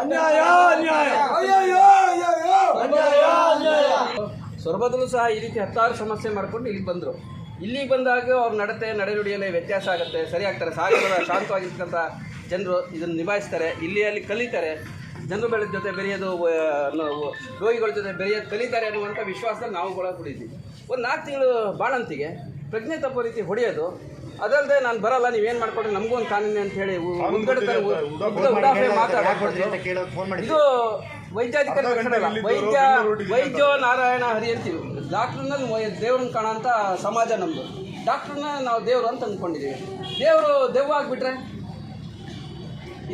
ಅನ್ಯಾಯ ಅನ್ಯಾಯ. ಸೊರಬದಲ್ಲೂ ಸಹ ಈ ರೀತಿ ಹತ್ತಾರು ಸಮಸ್ಯೆ ಮಾಡಿಕೊಂಡು ಇಲ್ಲಿಗೆ ಬಂದರು. ಇಲ್ಲಿಗೆ ಬಂದಾಗ ಅವ್ರ ನಡತೆ ನಡೆನುಡಿಯಲ್ಲಿ ವ್ಯತ್ಯಾಸ ಆಗುತ್ತೆ ಸರಿ ಆಗ್ತಾರೆ ಸಾಗರದ ಶಾಂತವಾಗಿರ್ತಕ್ಕಂಥ ಜನರು ಇದನ್ನು ನಿಭಾಯಿಸ್ತಾರೆ. ಇಲ್ಲಿ ಅಲ್ಲಿ ಕಲಿತಾರೆ. ಜನರುಗಳ ಜೊತೆ ಬೆರೆಯೋದು ರೋಗಿಗಳ ಜೊತೆ ಬೆರೆಯೋದು ಕಲಿತಾರೆ ಅನ್ನುವಂಥ ವಿಶ್ವಾಸದಲ್ಲಿ ನಾವು ಕೂಡ ಕುಡಿದ್ವಿ ಒಂದು ನಾಲ್ಕು ತಿಂಗಳು ಬಾಣಂತಿಗೆ ಪ್ರಜ್ಞೆ ತಪ್ಪೋ ರೀತಿ ಹೊಡೆಯೋದು. ಅದಲ್ಲದೆ ನಾನು ಬರಲ್ಲ ನೀವೇನು ಮಾಡ್ಕೊಡ್ರಿ? ನಮಗೂ ಒಂದು ಕಾನೂನು ಅಂತ ಹೇಳಿ ಮುಂದ್ಗಡೆ ಮಾತಾಡೋದು ಇದು ವೈದ್ಯಾಧಿಕಾರಿ ವೈದ್ಯ. ವೈದ್ಯ ವೈದ್ಯೋ ನಾರಾಯಣ ಹರಿ ಅಂತೀವಿ. ಡಾಕ್ಟ್ರನ್ನ ದೇವ್ರನ್ನ ಕಾಣೋಂಥ ಸಮಾಜ ನಮ್ಮದು ಡಾಕ್ಟ್ರನ್ನ ನಾವು ದೇವರು ಅಂತ ಅಂದ್ಕೊಂಡಿದ್ದೀವಿ. ದೇವರು ದೆವ್ವ ಆಗಿಬಿಟ್ರೆ?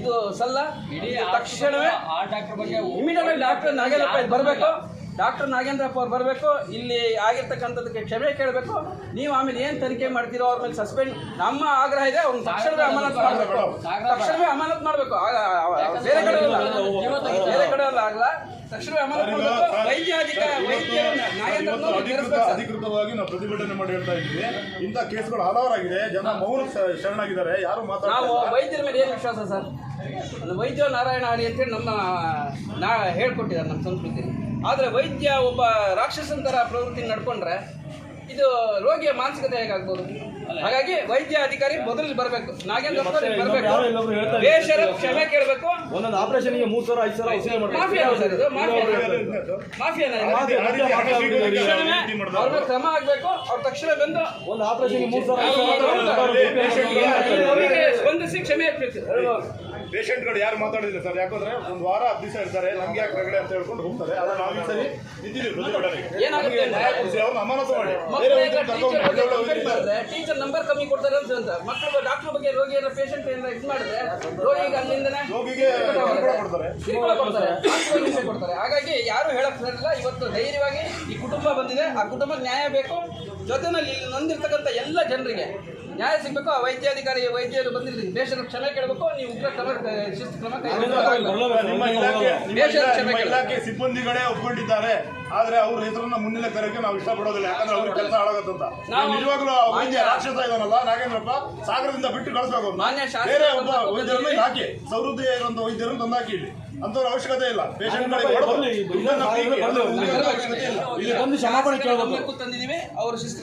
ಇದು ಸಲ್ಲ? ಇಡೀ ತಕ್ಷಣವೇ ಇಮಿಡಿಯೇಟ್ ಡಾಕ್ಟರ್ ನಾಗೇಂದ್ರಪ್ಪ ಇಲ್ಲಿ ಬರಬೇಕು? ಡಾಕ್ಟರ್ ನಾಗೇಂದ್ರಪ್ಪ ಅವ್ರು ಬರಬೇಕು, ಇಲ್ಲಿ ಆಗಿರ್ತಕ್ಕಂಥದ್ದಕ್ಕೆ ಕ್ಷಮೆ ಕೇಳಬೇಕು. ನೀವು ಆಮೇಲೆ ಏನು ತನಿಖೆ ಮಾಡ್ತೀರೋ ಅವ್ರ ಮೇಲೆ ಸಸ್ಪೆಂಡ್, ನಮ್ಮ ಆಗ್ರಹ ಇದೆ, ಅವ್ರನ್ನ ತಕ್ಷಣವೇ ಅಮಾನತ್ ಮಾಡಬೇಕು. ತಕ್ಷಣವೇ ಅಮಾನತ್ ಮಾಡಬೇಕು. ಬೇರೆ ಕಡೆ. ಬೇರೆ ಕಡೆ ಅಲ್ಲ ಆಗಲ್ಲ ಅಧಿಕೃತವಾಗಿ ನಾವು ಪ್ರತಿಭಟನೆ ಮಾಡಿ ಹೇಳ್ತಾ ಇದ್ದೀವಿ. ಇಂಥ ಕೇಸ್ಗಳು ಹಲವಾರಾಗಿದೆ. ಜನ ಮೌನ ಶರಣಾಗಿದ್ದಾರೆ. ಯಾರು ನಾವು ವೈದ್ಯರ ಮೇಲೆ ಏನು ವಿಶ್ವಾಸ ಸರ್? ಒಂದು ವೈದ್ಯ ನಾರಾಯಣ ಹರಿ ಅಂತೇಳಿ ನಮ್ಮ ನಾ ಹೇಳ್ಕೊಟ್ಟಿದ್ದಾರೆ ನಮ್ಮ ಸಂಸ್ಕೃತಿ. ಆದರೆ ವೈದ್ಯ ಒಬ್ಬ ರಾಕ್ಷಸನ ಥರ ಪ್ರವೃತ್ತಿ ನಡ್ಕೊಂಡ್ರೆ ಇದು ರೋಗಿಯ ಮಾನಸಿಕತೆ ಹೇಗಾಗ್ಬೋದು? ಹಾಗಾಗಿ ವೈದ್ಯ ಅಧಿಕಾರಿ ಮೊದಲು ಬರಬೇಕು. ನಾಗೇಂದ್ರ ಬರಬೇಕು. ಬೇಷರ ಕ್ಷಮೆ ಕೇಳಬೇಕು. ಒಂದೊಂದು ಆಪರೇಷನ್ಗೆ ಮೂರು ಸಾವಿರ ಐದು ಸಾವಿರ ಐದು ಮಾಡ್ತಾರೆ ಮಾಫಿಯಾ ಸರ್ ಇದು ಮಾಫಿಯಾ. ಅವ್ರ ಕ್ರಮ ಆಗಬೇಕು ಅವ್ರು ತಕ್ಷಣ ಬಂದು ಒಂದು ಆಪರೇಷನ್ಗೆ ಮೂರು ಸಾವಿರ ಸಾವಿರ ಸ್ಪಂದಿಸಿ ಪೇಷಂಟ್ಗಳು ಯಾರು ಮಾತಾಡಿದ್ರೆ ಸರ್? ಯಾಕಂದ್ರೆ ಒಂದು ವಾರ ಹತ್ತು ದಿವಸ ಇರ್ತಾರೆ ನಮ್ಗೆ ಯಾಕೆ ರಗಡೆ ಅಂತ ಹೇಳ್ಕೊಂಡು ಹೋಗ್ತಾರೆ. ಅದ ನಾವು ಈ ಸರಿ ಅವ್ರನ್ನ ಅಮಾನತು ಮಾಡಿ. ಟೀಚರ್ ನಂಬರ್ ಕಮ್ಮಿ ಕೊಡ್ತಾರೆ ಅಂತ ಮಕ್ಕಳು ಡಾಕ್ಟರ್ ಬಗ್ಗೆ ರೋಗಿ ಏನೋ ಪೇಷಂಟ್ ಏನೋ ಇದು ಮಾಡಿದ್ರೆ ರೋಗಿಗೆ ಅಲ್ಲಿಂದನೇ ರೋಗಿಗೆ ಕೊಡ್ತಾರೆ. ಕಿರುಕುಳ ಕೊಡ್ತಾರೆ. ಹಿಂಸೆ ಕೊಡ್ತಾರೆ. ಹಾಗಾಗಿ ಯಾರು ಹೇಳಕ್ ಸರಿಲ್ಲ ಇವತ್ತು ಧೈರ್ಯವಾಗಿ ಈ ಕುಟುಂಬ ಬಂದಿದೆ. ಆ ಕುಟುಂಬಕ್ಕೆ ನ್ಯಾಯ ಬೇಕು. ಜೊತೆನಲ್ಲಿ ಇಲ್ಲಿ ನೊಂದಿರ್ತಕ್ಕಂಥ ಎಲ್ಲ ಜನರಿಗೆ ನ್ಯಾಯ ಸಿಗ್ಬೇಕು ಆ ವೈದ್ಯಾಧಿಕಾರಿ ವೈದ್ಯರು ಬಂದಿರಲಿ. ದೇಶದ ಕ್ಷಮೆ ಕೇಳಬೇಕು ನೀವು ಉಗ್ರ ಕ್ರಮ ಶಿಸ್ತು ಕ್ರಮ ನಿಮ್ಮ ಇಲಾಖೆ ನಿಮ್ಮ. ಇಲಾಖೆ ಸಿಬ್ಬಂದಿಗಳೇ ಒಪ್ಕೊಂಡಿದ್ದಾರೆ. ಆದ್ರೆ ಅವ್ರ ಹೆಸರನ್ನ ಮುನ್ನೆಲೆ ತರಕ್ಕೆ ನಾವು ಇಷ್ಟಪಡೋದಿಲ್ಲ. ಯಾಕಂದ್ರೆ ಅವ್ರ ಕೆಲಸ ಹಾಳಾಗತ್ತಂತ ನಾವು- ನಿಜವಾಗ್ಲೂ ಆ ವೈದ್ಯ ರಾಕ್ಷಸ ಇದಾನಲ್ಲ ನಾಗೇಂದ್ರಪ್ಪ ಸಾಗರದಿಂದ ಬಿಟ್ಟು ಕಳಿಸ್ಬೇಕು. ಮಾನ್ಯ ಬೇರೆ ಒಬ್ಬ ವೈದ್ಯರನ್ನ ಹಾಕಿ. ಸಮೃದ್ಧಿ ಇರುವಂತ ವೈದ್ಯರನ್ನು ತಂದಾಕಿ ಇಲ್ಲಿ. ಅಂತವ್ರ ಅವಶ್ಯಕತೆ ಇಲ್ಲ. ಪೇಷಂಟ್ಗಳಿಗೆ ತಂದಿದ್ದೀವಿ. ಅವರು ಶಿಸ್ತು